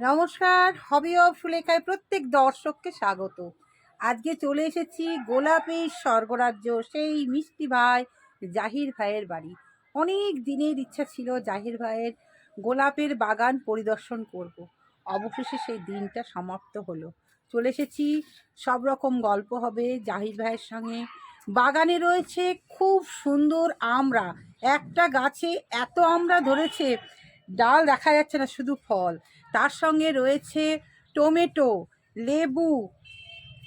নমস্কার hobby of সুলেখায় প্রত্যেক দর্শককে স্বাগত। আজকে চলে এসেছি গোলাপের স্বর্গরাজ্য, সেই মিষ্টি ভাই জাহির ভাইয়ের বাড়ি। অনেক দিনের ইচ্ছা ছিল জাহির ভাইয়ের গোলাপের বাগান পরিদর্শন করব। অবশেষে সেই দিনটা সমাপ্ত হলো। চলে এসেছি, সব রকম গল্প হবে জাহির ভাইয়ের সঙ্গে। বাগানে রয়েছে খুব সুন্দর আমড়া একটা গাছে এত আমড়া ধরেছে, ডাল দেখা যাচ্ছে না, শুধু ফল। তার সঙ্গে রয়েছে টমেটো লেবু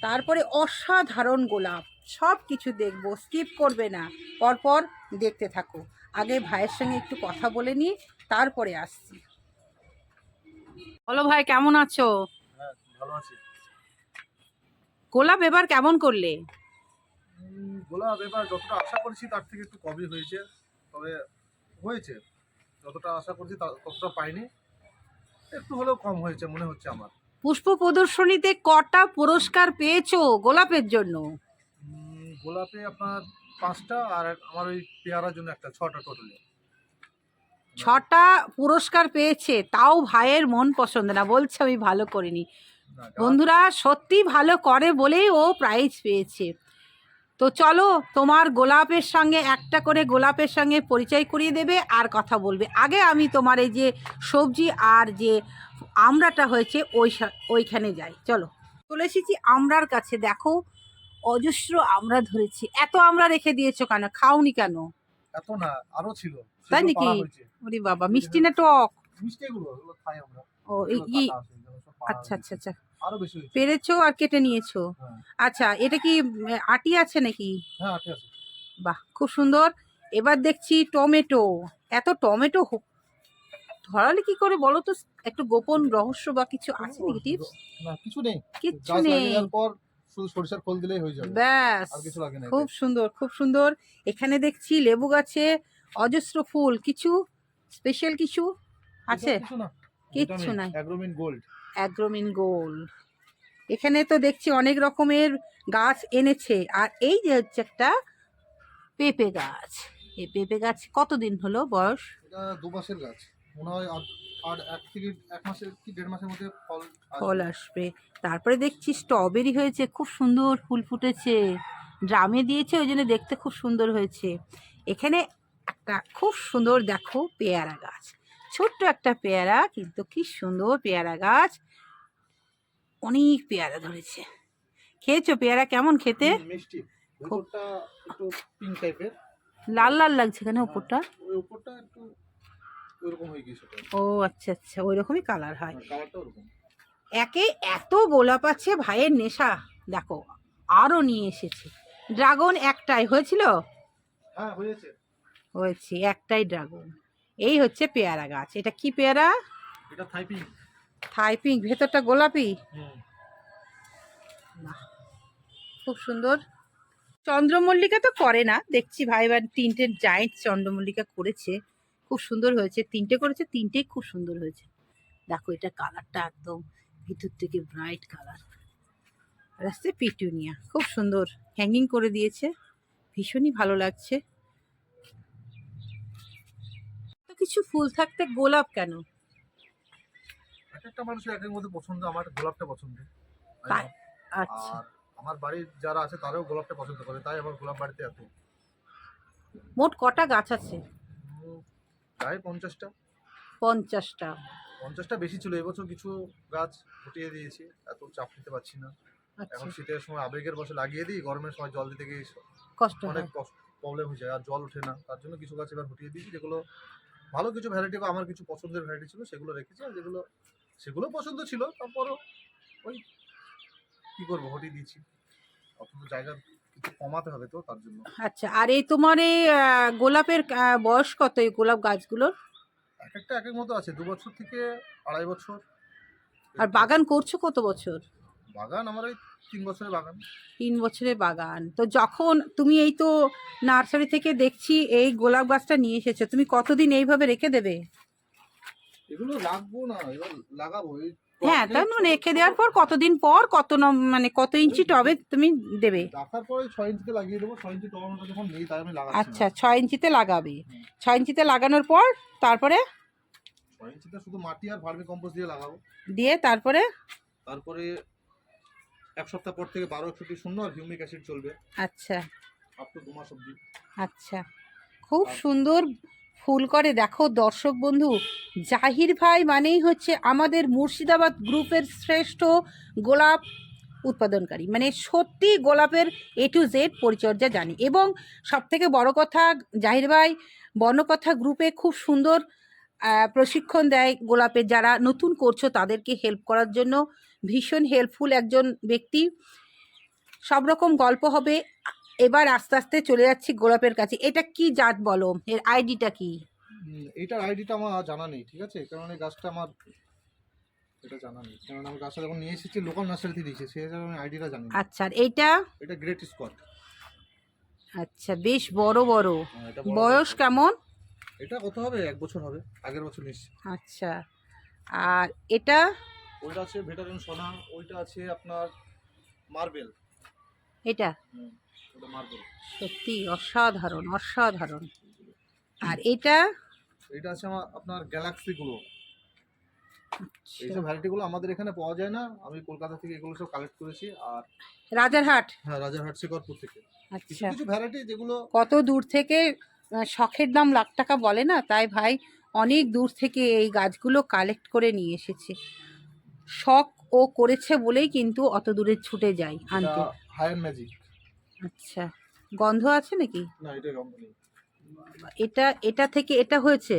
তারপরে অসাধারণ গোলাপ। সব কিছু দেখব স্কিপ করবে না। পরপর দেখতে থাকো। আগে ভাইয়ের সঙ্গে একটু কথা বলে নিই তারপরে আসছি। বলো ভাই কেমন আছো? হ্যাঁ ভালো আছি। গোলাপ এবার কেমন করলে? গোলাপ এবার যতটা আশা করেছি তার থেকে একটু কমই হয়েছে। তবে হয়েছে। যতটা আশা করছি ততটা পাইনি। একটু হলেও কম হয়েছে মনে হচ্ছে আমার। পুষ্প প্রদর্শনীতে কটা পুরস্কার পেয়েছ গোলাপের জন্য? উম, গোলাপে আপনার পাঁচটা আর আমার ওই পেয়ারার জন্য একটা ছটা টোটালি ছটা পুরস্কার পেয়েছে তাও ভাইয়ের মন পছন্দ না বলছে আমি ভালো করিনি। বন্ধুরা সত্যি ভালো করে বলেই ও প্রাইজ পেয়েছে। তো চলো তোমার গোলাপের সঙ্গে একটা করে গোলাপের সঙ্গে পরিচয় করিয়ে দেবে আর কথা বলবে। আগে আমি তোমার এই যে সবজি আর যে আমড়াটা হয়েছে ওই ওইখানে যাই। চলো। চলে এসেছি আমড়ার কাছে। দেখো অজস্র আমরা ধরেছি। এত আমরা রেখে দিয়েছ কেন? খাওনি কেন? এত না আরও ছিল। তাই নাকি? ওরে বাবা মিষ্টি না টক? মিষ্টি এগুলো খাই আমরা। ও এই পাড়া আচ্ছা আচ্ছা আচ্ছা। আরও বেশি হয়েছে। পেরেছ আর কেটে নিয়েছো? হ্যাঁ। আচ্ছা এটা কি আটি আছে নাকি? হ্যাঁ আছে। বাহ খুব সুন্দর। এবার দেখছি টমেটো। এত টমেটো হো- ধরালে কি করে বলো তো? একটু গোপন রহস্য বা কিছু আছে নাকি টিপস না কিছু নেই। কিচ্ছু গাছ নেই। লাগিয়ে দেওয়ার পর শুধু সরিষার খোল দিলেই হয়ে যাবে। ব্যাস আর কিছু লাগে না খুব সুন্দর খুব সুন্দর। এখানে দেখছি লেবু গাছে অজস্র ফুল। কিছু স্পেশাল কিছু আছে? কিছু না। কিচ্ছু নাই। Agromin gold. Agromin gold. এখানে তো দেখছি অনেক রকমের গাছ এনেছে। আর এই যে হচ্ছে একটা পেঁপে গাছ। এই পেঁপে গাছ কতদিন হলো বয়স? এটা দু মাসের গাছ। মনে হয় আর এক থেকে এক মাসের কি দেড় মাসের মধ্যে ফল ফল আসবে। তারপরে দেখছি স্ট্রবেরি হয়েছে খুব সুন্দর ফুল ফুটেছে। ড্রামে দিয়েছে ওই জন্য দেখতে খুব সুন্দর হয়েছে। এখানে একটা খুব সুন্দর দেখো পেয়ারা গাছ। ছোট্ট একটা পেয়ারা কিন্তু কি সুন্দর পেয়ারা গাছ। অনেক পেয়ারা ধরেছে। খেয়েছো পেয়ারা কেমন খেতে? লাল লাল লাগছে এখানে উপরটা? হয়ে ও আচ্ছা আচ্ছা ওই রকমই কালার হয় একে এত গোলাপ আছে ভাইয়ের নেশা। দেখো আরও নিয়ে এসেছে। ড্রাগন একটাই হয়েছিল? হ্যাঁ হয়েছে একটাই ড্রাগন। এই হচ্ছে পেয়ারা গাছ। এটা কি পেয়ারা? এটা থাই পিঙ্ক থাই পিঙ্ক ভেতরটা গোলাপি? খুব সুন্দর। চন্দ্রমল্লিকা তো করে না। দেখছি ভাই বার তিনটে জায়েন্ট চন্দ্রমল্লিকা করেছে। খুব সুন্দর হয়েছে। তিনটে করেছে তিনটেই খুব সুন্দর হয়েছে। দেখো এটা কালারটা একদম ভিতর থেকে ব্রাইট কালার আর আসছে পিটুনিয়া। খুব সুন্দর। হ্যাঙ্গিং করে দিয়েছে। ভীষণই ভালো লাগছে তো কিছু ফুল থাকতে গোলাপ কেন? এক একটা মানুষের এক এক মধ্যে পছন্দ আমার গোলাপটা পছন্দ। আচ্ছা। আমার বাড়ির যারা আছে তারাও গোলাপটা পছন্দ করে তাই আমার গোলাপ বাড়িতে এত। মোট কটা গাছ আছে? প্রায় পঞ্চাশটা। পঞ্চাশটা। পঞ্চাশটা বেশি ছিল এবছর কিছু গাছ ফুটিয়ে দিয়েছি এত চাপ নিতে পারছি না। আচ্ছা। এখন শীতের সময় আবেগের বসে লাগিয়ে দিই গরমের সময় জল দিতে গিয়ে কষ্ট অনেক কষ্ট প্রবলেম হয়ে যায় আর জল ওঠে না। তার জন্য কিছু গাছ এবার হটিয়ে দিয়েছি যেগুলো ভালো কিছু ভ্যারাইটি বা আমার কিছু পছন্দের ভ্যারাইটি ছিল সেগুলো রেখেছি আর যেগুলো সেগুলো পছন্দ ছিল। তারপরও ওই কি করব হটিয়ে দিয়েছি। অত জায়গা কিছু কমাতে হবে তো তার জন্য। আচ্ছা আর এই তোমার এই গোলাপের বয়স কত এই গোলাপ গাছগুলোর? এক একটা এক এক মতো আছে দু বছর থেকে আড়াই বছর। আর বাগান করছ কত বছর? বাগান আমার এই তিন বছরের বাগান? তিন বছরের বাগান। তো যখন তুমি এই তো নার্সারি থেকে দেখছি এই গোলাপ গাছটা নিয়ে এসেছ তুমি কতদিন এইভাবে রেখে দেবে? এগুলো রাখব না লাগাবো। হ্যাঁ তাই মানে রেখে দেওয়ার পর কতদিন পর কত মানে কত ইঞ্চি টবে তুমি দেবে? রাখার পরে ছয় ইঞ্চিতে লাগিয়ে দেবো ছয় ইঞ্চি যখন নেই তাই আমি লাগাচ্ছি আচ্ছা। ছয় ইঞ্চিতে লাগাবে। ছয় ইঞ্চিতে লাগানোর পর তারপরে? ছয় ইঞ্চিতে শুধু মাটি আর ভার্মি কম্পোস্ট দিয়ে লাগাবো। দিয়ে তারপরে? তারপরে এক সপ্তাহ পর থেকে বারো একষট্টি শূন্য আর হিউমিক অ্যাসিড চলবে। আচ্ছা। আপ টু দু মাস অব্দি আচ্ছা। খুব সুন্দর ফুল করে। দেখো দর্শক বন্ধু জাহির ভাই মানেই হচ্ছে আমাদের মুর্শিদাবাদ গ্রুপের শ্রেষ্ঠ গোলাপ উৎপাদনকারী। মানে সত্যি গোলাপের এ টু জেড পরিচর্যা জানি। এবং সবথেকে বড় কথা জাহির ভাই বর্ণকথা গ্রুপে খুব সুন্দর প্রশিক্ষণ দেয় গোলাপের। যারা নতুন করছ তাদেরকে হেল্প করার জন্য ভীষণ হেল্পফুল একজন ব্যক্তি। সব রকম গল্প হবে। এবার আস্তে আস্তে চলে যাচ্ছি গোলাপের কাছে। এটা কি জাত বলো? এর আইডিটা কি? হুম, এইটার আইডিটা আমার জানা নেই ঠিক আছে? কারণ এই গাছটা আমার এটা জানা নেই। কারণ আমি গাছটা যখন নিয়ে এসেছি লোকাল নার্সারিতে দিয়েছি সেই হিসাবে আমি আইডিটা জানি আচ্ছা আর এইটা? এটা গ্রেট স্কট আচ্ছা বেশ বড় বড়। এটা বয়স কেমন? এটা কত হবে? এক বছর হবে। আগের বছর নিচ্ছি আচ্ছা আর এটা? ওইটা আছে ভেটারেন সোনা ওইটা আছে আপনার মার্বেল এটা? ওটা মার্বেল সত্যি অসাধারণ অসাধারণ। আর এটা? এটা আছে আমার আপনার গ্যালাক্সি গুলো আচ্ছা, এইসব ভ্যারাইটিগুলো আমাদের এখানে পাওয়া যায় না। আমি কলকাতা থেকে এগুলো সব কালেক্ট করেছি আর রাজারহাট? হ্যাঁ রাজারহাট শিকরপুর থেকে। আচ্ছা। কিছু ভ্যারাইটি যেগুলো কত দূর থেকে শখের দাম লাখ টাকা বলে না? তাই ভাই অনেক দূর থেকে এই গাছগুলো কালেক্ট করে নিয়ে এসেছে। শখ ও করেছে বলেই কিন্তু অত দূরে ছুটে যায় আনতে। হায়ার ম্যাজিক আচ্ছা। গন্ধ আছে নাকি? না এটা গন্ধ নেই। এটা এটা থেকে এটা হয়েছে?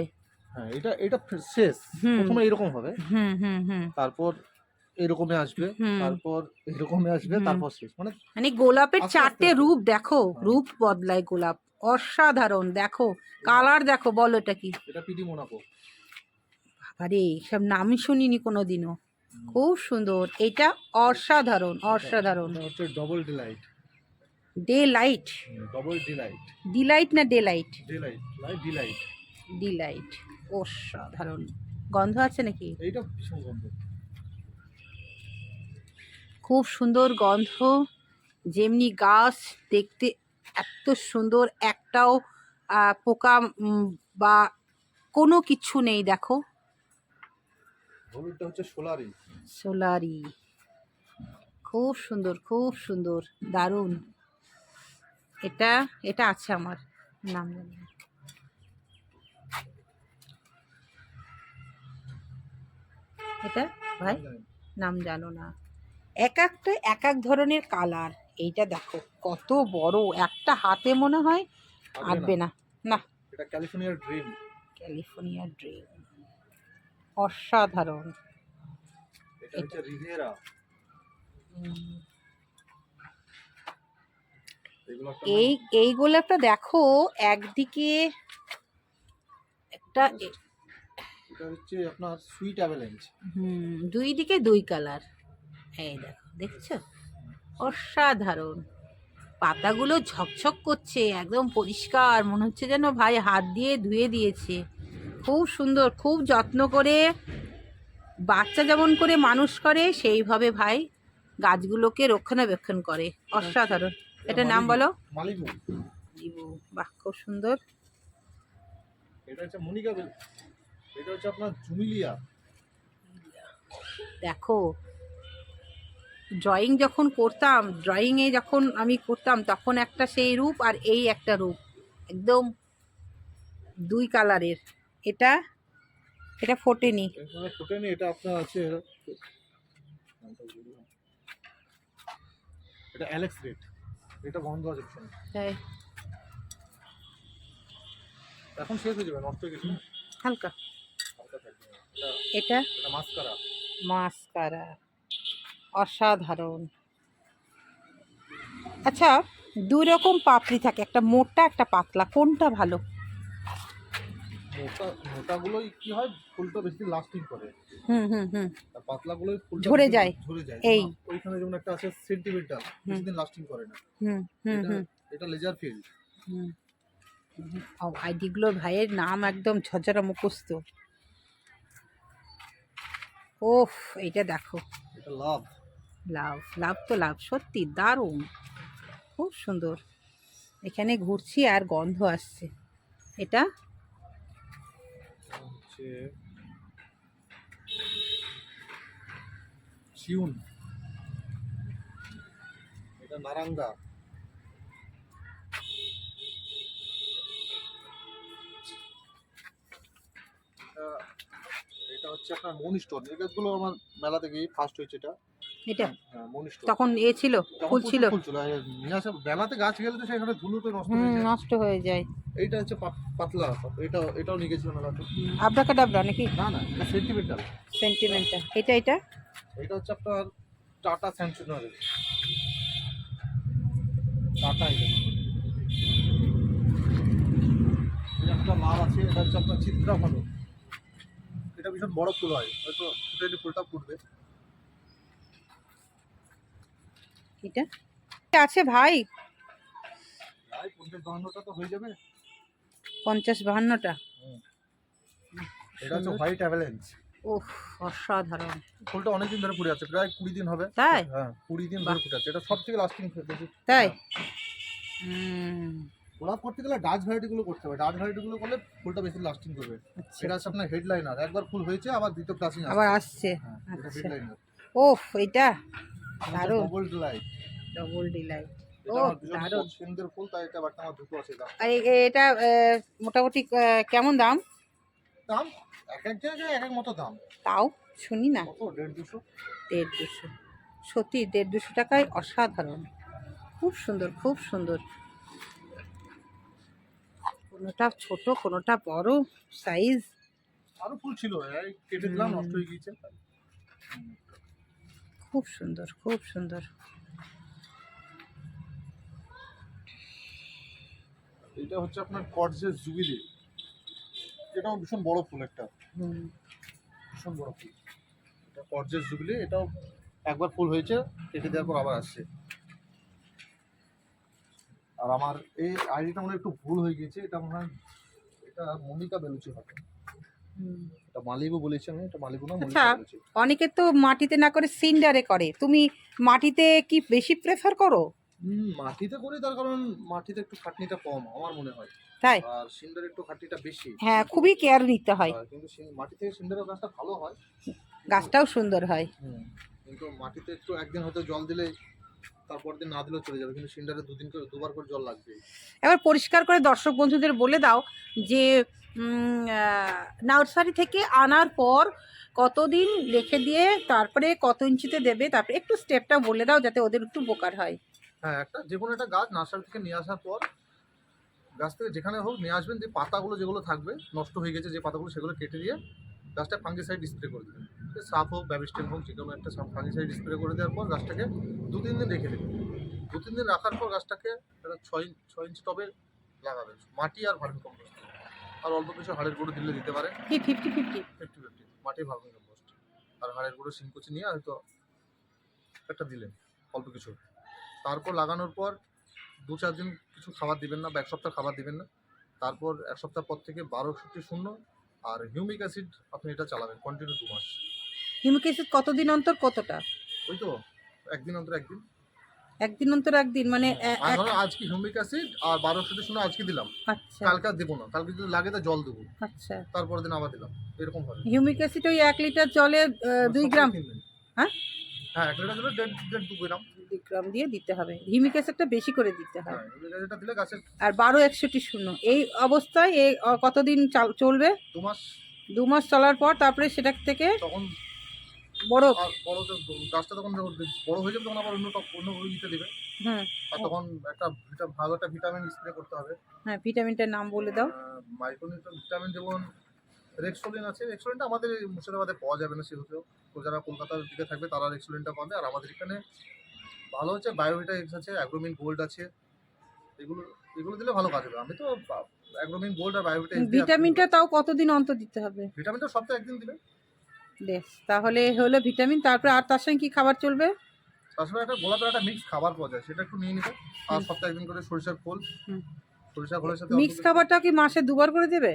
হ্যাঁ এটা এটা শেষ। প্রথমে এরকম হবে। হুম হুম হুম। তারপর এরকমে আসবে তারপর এরকমে আসবে তারপর শেষ। মানে মানে গোলাপের চারটে রূপ দেখো হ্যাঁ। রূপ বদলায় গোলাপ। অসাধারণ দেখো। কালার দেখো বলো এটা কি? এটা পিডি মোনাকো। আরে সব নামই শুনিনি কোনোদিনও। খুব সুন্দর। এটা অসাধারণ অসাধারণ। হচ্ছে double delight delight double delight delight না delight delight light delight delight অসাধারণ। গন্ধ আছে নাকি? এইটা ভীষণ গন্ধ। খুব সুন্দর গন্ধ। যেমনি গাছ দেখতে এত সুন্দর। একটাও পোকা বা কোনো কিছু নেই দেখো। হলুদটা হচ্ছে সোলারি। সোলারি। খুব সুন্দর খুব সুন্দর দারুণ। এটা এটা আছে আমার নাম জানি এটা? ভাই? নাম জানো না। এক একটা এক এক ধরনের কালার। এইটা দেখো কত বড়। একটা হাতে মনে হয় আটবে না। না। এটা ক্যালিফোর্নিয়ার ড্রিম। California dream. অসাধারণ। এই এই গোলাপটা দেখো একদিকে একটা এটা হচ্ছে আপনার সুইট অ্যাভেলেঞ্চ। হুম দুই দিকে দুই কালার। এই দেখো দেখছ? অসাধারণ। পাতাগুলো ঝকঝক করছে একদম পরিষ্কার। মনে হচ্ছে যেন ভাই হাত দিয়ে ধুয়ে দিয়েছে। খুব সুন্দর খুব যত্ন করে বাচ্চা যেমন করে মানুষ করে সেইভাবে ভাই গাছগুলোকে রক্ষণাবেক্ষণ করে। অসাধারণ। এটার নাম বলো? বাহ খুব সুন্দর। এটা হচ্ছে মনিকা এটা হচ্ছে আপনার জুমিলিয়া। দেখো ড্রয়িং যখন করতাম ড্রয়িংয়ে যখন আমি করতাম তখন একটা সেই রূপ আর এই একটা রূপ। একদম দুই কালারের এটা এটা ফোটেনি। ফোটেনি এটা আপনার আছে এটা অ্যালেক্স রেড এটা বন্ধ আছে তাই এখন শেষ হয়ে যাবে নষ্ট হয়ে গেছে। হালকা। এটা? এটা মাস্কারা। মাস্কারা। অসাধারণ। আচ্ছা দুই রকম পাপড়ি থাকে একটা মোটা একটা পাতলা। কোনটা ভালো? মোটা মোটাগুলোই কি হয়? ফুলটা বেশি লাস্টিং করে। হুম হুম হুম। আর পাতলাগুলোই ফুলটা ঝরে যায়। ঝরে যায়। এই। ওইখানে যেমন একটা আছে সেন্টিমেন্টাল বেশি দিন লাস্টিং করে না। হুম হুম এটা হুম। এটা লেজার ফিল্ড হুম। আইডিগুলো ভাইয়ের নাম একদম ঝরঝরা মুখস্থ। ওফ এইটা দেখো। এটা লাভ লাভ লাভ তো লাভ সত্যি দারুণ। খুব সুন্দর। এখানে ঘুরছি আর গন্ধ আসছে। এটা হচ্ছে সিউন। এটা নারাঙ্গা এটা হচ্ছে আপনার মনি স্টোন এই গাছগুলো আমার মেলা থেকেই ফার্স্ট হয়েছে এটা। এটা? হ্যাঁ, তখন এ ছিল? ফুল ছিল? ফুল ছিল। মেলাতে গাছ গেলে তো সেখানে ধুলো তো নষ্ট হয়ে যায়। নষ্ট হয়ে যায়। এইটা হচ্ছে পাত- পাতলা এটা এটাও নিয়ে গেছিল মেলাতে আবডাকা ডাবরা নাকি? না না এটা সেন্টিমেন্টাল সেন্টিমেন্টটা এটা এটা? এটা হচ্ছে আপনার টাটা সেন্টিনারি টাটা এটা। একটা লাল আছে এটা হচ্ছে আপনার চিত্রা ভালো এটা ভীষণ বড় ফুল হয় হয়তো ফুটে ফুলটা ফুটবে। এটা? আছে ভাই। প্রায় পঞ্চাশ বাহান্নটা তো হয়ে যাবে। পঞ্চাশ বাহান্নটা। এটা হচ্ছে হোয়াইট অ্যাভেলেন্স। ওহ অসাধারণ। ফুলটা অনেকদিন ধরে ফুটে আছে প্রায় কুড়ি দিন হবে। তাই? হ্যাঁ কুড়ি দিন ধরে ফুটে আছে। এটা সব থেকে লাস্টিং তাই? গোলাপ করতে গেলে ডাচ ভ্যারাইটিগুলো করতে হবে। ডাচ ভ্যারাইটিগুলো করলে ফুলটা বেশি লাস্টিং করবে। সেটা হচ্ছে আপনার হেডলাইনার একবার ফুল হয়েছে আবার দ্বিতীয় প্লাসিং আবার আসছে। হ্যাঁ আচ্ছা। ওফ এটা দারুণ। ডবল ড্রাইভ ডবল ডিলাইট এটা আর মোটামুটি কেমন দাম? দাম এক এক জায়গায় এক এক মতো দাম। তাও শুনি না। দেড় দুশো? দেড় দুশো। সত্যি দেড় দুশো টাকায় অসাধারণ। খুব সুন্দর খুব সুন্দর। কোনোটা ছোট কোনোটা বড় সাইজ। আরও ফুল ছিল কেটে দিলাম নষ্ট হয়ে গিয়েছে। খুব সুন্দর খুব সুন্দর। এটা হচ্ছে আপনার কটজেস জুবিলি। এটাও ভীষণ বড় ফুল একটা। ভীষণ বড় ফুল। এটা কটজেস জুবিলি এটাও একবার ফুল হয়েছে কেটে দেওয়ার পর আবার আসছে। আর আমার এই আইডিটা মনে একটু ভুল হয়ে গিয়েছে এটা মনে হয় এটা মনিকা বেলুচি হবে। এটা মালিবু বলেছি আমি এটা মালিবু না আচ্ছা। অনেকে তো মাটিতে না করে সিন্ডারে করে। তুমি মাটিতে কি বেশি প্রেফার করো? মাটিতে করি তার কারণ মাটিতে একটু খাটনিটা কম আমার মনে হয়। তাই? আর সিন্ডারে একটু খাটনিটা বেশি। হ্যাঁ খুবই কেয়ার নিতে হয়। কিন্তু মাটি থেকে সিন্ডারের গাছটা ভালো হয়। গাছটাও সুন্দর হয়। কিন্তু মাটিতে একটু একদিন হয়তো জল দিলে তারপর দিন না দিলেও চলে যাবে কিন্তু সিন্ডারে দুদিন করে দুবার করে জল লাগবে। এবার পরিষ্কার করে দর্শক বন্ধুদের বলে দাও যে নার্সারি থেকে আনার পর কতদিন রেখে দিয়ে তারপরে কত ইঞ্চিতে দেবে তারপরে একটু স্টেপটা বলে দাও যাতে ওদের একটু উপকার হয়। হ্যাঁ একটা যে কোনো একটা গাছ নার্সারি থেকে নিয়ে আসার পর গাছ থেকে যেখানে হোক নিয়ে আসবেন যে পাতাগুলো যেগুলো থাকবে নষ্ট হয়ে গেছে যে পাতাগুলো সেগুলো কেটে দিয়ে গাছটা ফাঙ্গিসাইড স্প্রে করে দেবেন। সাপ হোক ব্যাবিস্টেন হোক যে কোনো একটা ফাঙ্গিসাইড স্প্রে করে দেওয়ার পর গাছটাকে দু তিন দিন রেখে দেবেন। দু তিন দিন রাখার পর গাছটাকে একটা ছয় ইঞ্চ- ছয় ইঞ্চি টবে লাগাবেন। মাটি আর ভার্মি কম্পোস্ট আর অল্প কিছু হাড়ের গুঁড়ো দিলে দিতে পারে ফিফটি ফিফটি ফিফটি ফিফটি মাটি ভার্মি কম্পোস্ট আর হাড়ের গুঁড়ো সিংকুচি নিয়ে হয়তো একটা দিলেন অল্প কিছু। তারপর লাগানোর পর দু চার দিন কিছু খাবার দিবেন না বা এক সপ্তাহ খাবার দিবেন না। তারপর এক সপ্তাহ পর থেকে বারোষট্টি শূন্য আর হিউমিক অ্যাসিড আপনি এটা চালাবেন কন্টিনিউ দু মাস। হিউমিক অ্যাসিড কতদিন অন্তর কতটা? ওই তো একদিন অন্তর একদিন। একদিন অন্তর একদিন মানে আজকে হিউমিক অ্যাসিড আর বারোষট্টি শূন্য আজকে দিলাম। আচ্ছা। কালকে আর দেবো না কালকে যদি লাগে তো জল দেবো। আচ্ছা। তারপর দিন আবার দিলাম এরকম হবে হিউমিক অ্যাসিড ওই এক লিটার জলে দুই গ্রাম? হ্যাঁ? হ্যাঁ এক লিটার জলে দেড় দেড় দু গ্রাম। গ্রাম দিয়ে দিতে হবে। হিউমিক অ্যাসিডটা বেশি করে দিতে হয়। হ্যাঁ আর বারো একষট্টি শূন্য। এই অবস্থায় এই কতদিন চাল- চলবে? দু মাস। চলার পর তারপরে সেটা থেকে তখন বড় বড় গাছটা তখন বড় হয়ে যাবে তখন আবার অন্য অন্য দিতে দেবে। আর তখন একটা ভালো একটা ভিটামিন স্প্রে করতে হবে। হ্যাঁ ভিটামিনটার নাম বলে দাও। মাইক্রোনিউট্রন ভিটামিন যেমন রেক্সোলিন আছে। রেক্সোলিনটা আমাদের মুর্শিদাবাদে পাওয়া যাবে না সেহেতু। তো যারা কলকাতার দিকে থাকবে তারা রেক্সোলিনটা পাবে। আর আমাদের এখানে ভালো হচ্ছে বায়োভিটা এক্স আছে অ্যাগ্রোমিন গোল্ড আছে। এগুলো এগুলো দিলে ভালো কাজ হবে। আমি তো অ্যাগ্রোমিন গোল্ড আর বায়োভিটা ভিটামিনটা তাও কতদিন অন্তর দিতে হবে? ভিটামিনটা সপ্তাহে একদিন দিবে বেশ তাহলে হলো ভিটামিন তারপরে আর তার সঙ্গে কি খাবার চলবে? তাছাড়া একটা গোলাপের একটা মিক্স খাবার পাওয়া যায় সেটা একটু নিয়ে নিবে আর। সপ্তাহে একদিন করে সরিষার খোল। সরিষার খোলের সাথে মিক্স খাবারটা কি মাসে দুবার করে দেবে?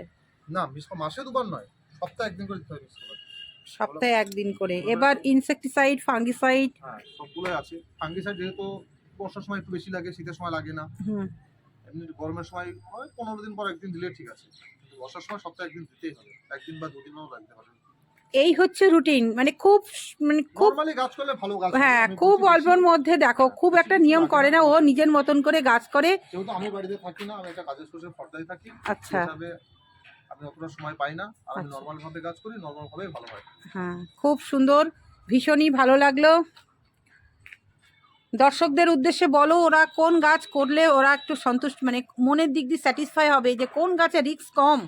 না মিক্স মাসে দুবার নয় সপ্তাহে একদিন করে দিতে হবে মিক্স খাবার। সপ্তাহে একদিন করে। এবার ইনসেকটিসাইড ফাঙ্গিসাইড হ্যাঁ সবগুলোই আছে। ফাঙ্গিসাইড যেহেতু বর্ষার সময় একটু বেশি লাগে শীতের সময় লাগে না। এমনি গরমের সময় হয় পনেরো দিন পর একদিন দিলে ঠিক আছে। কিন্তু বর্ষার সময় সপ্তাহে একদিন দিতেই হবে। একদিন বা দুদিনও রাখতে হবে এই হচ্ছে রুটিন মানে খুব মানে খুব গাছ করলে ভালো গাছ হ্যাঁ খুব অল্পর মধ্যে দেখো খুব একটা নিয়ম করে না ও নিজের মতন করে গাছ করে। যেহেতু আমি বাড়িতে থাকি না আমি একটা কাজের সোর্সে ফর্দায় থাকি। আচ্ছা। আমি অতটা সময় পাই না। আর আমি আচ্ছা। ভাবে কাজ করি নর্মাল ভাবে ভালো হয়। হ্যাঁ খুব সুন্দর ভীষণই ভালো লাগল। দর্শকদের উদ্দেশ্যে বলো ওরা কোন গাছ করলে ওরা একটু সন্তুষ্ট মানে মনের দিক দিয়ে স্যাটিসফাই হবে যে কোন গাছে রিস্ক কম?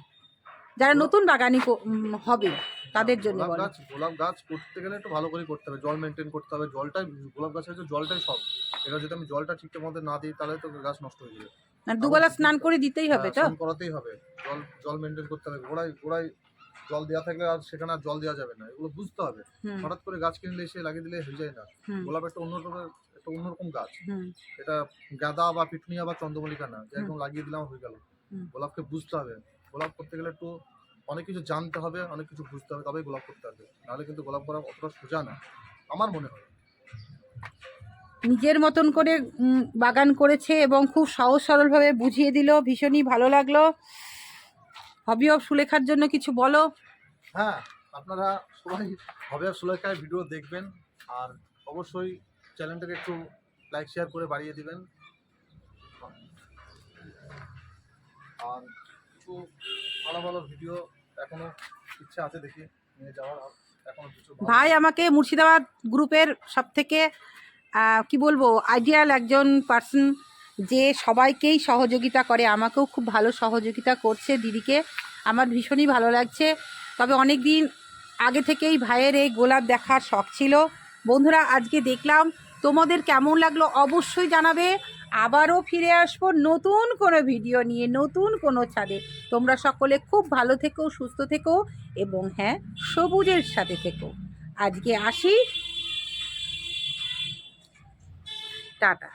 যারা নতুন বাগানি হবে তাদের জন্য গোলাপ গাছ গোলাপ গাছ করতে গেলে একটু ভালো করে করতে হবে। জল মেনটেন করতে হবে। জলটাই গোলাপ গাছের জলটাই সব। এবার যদি আমি জলটা ঠিকঠাক মতো না দিই তাহলে তো গাছ নষ্ট হয়ে যাবে। দুবেলা স্নান করে দিতেই হবে হ্যাঁ, তো। স্নান করাতেই হবে। জল জল মেনটেন করতে হবে। গোড়ায় গোড়ায় জল দেওয়া থাকলে আর সেখানে আর জল দেওয়া যাবে না। এগুলো বুঝতে হবে। হঠাৎ করে গাছ কিনলে এসে লাগিয়ে দিলে হয়ে যায় না। গোলাপ একটা অন্যরকম একটা অন্যরকম গাছ। এটা গাঁদা বা পিটুনিয়া বা চন্দ্রমল্লিকা না যে। একদম লাগিয়ে দিলাম হয়ে গেল। গোলাপকে বুঝতে হবে। গোলাপ করতে গেলে একটু অনেক কিছু জানতে হবে অনেক কিছু বুঝতে হবে তবেই গোলাপ করতে হবে। নাহলে কিন্তু গোলাপ করা অতটা সোজা না আমার মনে হয়। নিজের মতন করে বাগান করেছে এবং খুব সহজ সরলভাবে বুঝিয়ে দিল। ভীষণই ভালো লাগল। হবি অফ সুলেখার জন্য কিছু বলো? হ্যাঁ আপনারা সবাই হবে আর সুলেখায় ভিডিও দেখবেন আর অবশ্যই চ্যানেলটাকে একটু লাইক শেয়ার করে বাড়িয়ে দিবেন। আর কিছু ভালো ভালো ভিডিও এখনও ইচ্ছা আছে দেখি নিয়ে যাওয়ার এখনও কিছু ভাই আমাকে মুর্শিদাবাদ গ্রুপের সব থেকে কি বলব আইডিয়াল একজন পার্সন যে সবাইকেই সহযোগিতা করে। আমাকেও খুব ভালো সহযোগিতা করছে দিদিকে। আমার ভীষণই ভালো লাগছে। তবে অনেক দিন আগে থেকেই ভাইয়ের এই গোলাপ দেখার শখ ছিল। বন্ধুরা, আজকে দেখলাম তোমাদের কেমন লাগল অবশ্যই জানাবে। আবারও ফিরে আসব নতুন কোনো ভিডিও নিয়ে, নতুন কোনো ছাদে। তোমরা সকলে খুব ভালো থেকো, সুস্থ থেকো এবং হ্যাঁ সবুজের সাথে থেকো। আজকে আসি টাটা।